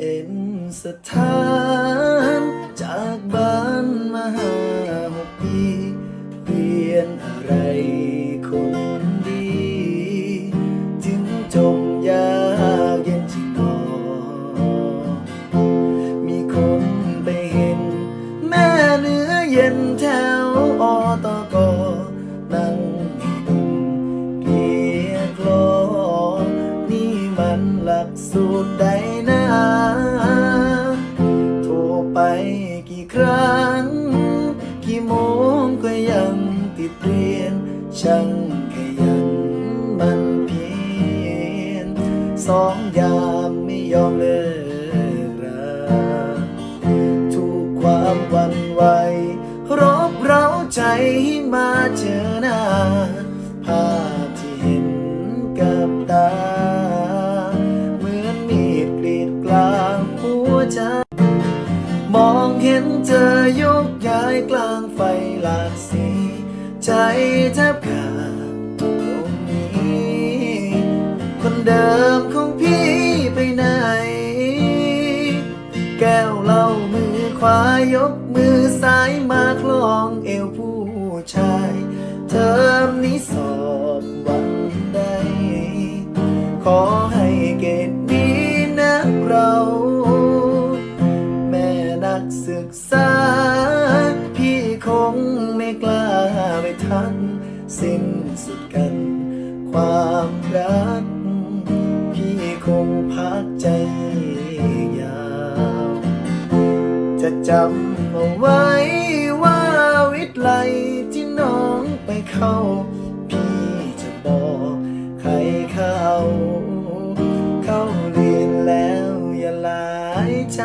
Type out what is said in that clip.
เอ็นสถานจากบ้านมาหาหกปีเรียนอะไรคนดีถึงจมยากเย็นจิงอมีคนไปเห็น แม่เนื้อเย็นแถวอตก ครั้ง กี่โมงก็ยังติดเรียน ช่างขยันมันเพียรสองยามไม่ยอมเลิกราทุกความวันไหวรบเร้าใจให้มาเจอหน้าภาพที่เห็นกับตา เหมือนมีดกรีดกลางหัวใจ มองเห็นเธอยกย้ายกลางไฟหลากสี ใจแทบขาดตรงนี้ คนเดิมของพี่ไปไหน แก้วเหล้ามือขวายกมือซ้ายมาคล้องเอวผู้ชายเทอมนี้สอบ กศึกษา พี่คงไม่กล้าไปทันสิ้นสุดกัน ความรัก พี่คงพักใจยาว จะจำเอาไว้ว่าวิทย์ไลที่น้องไปเข้า พี่จะบอกใครเข้า เข้าเรียนแล้วอย่าหลายใจ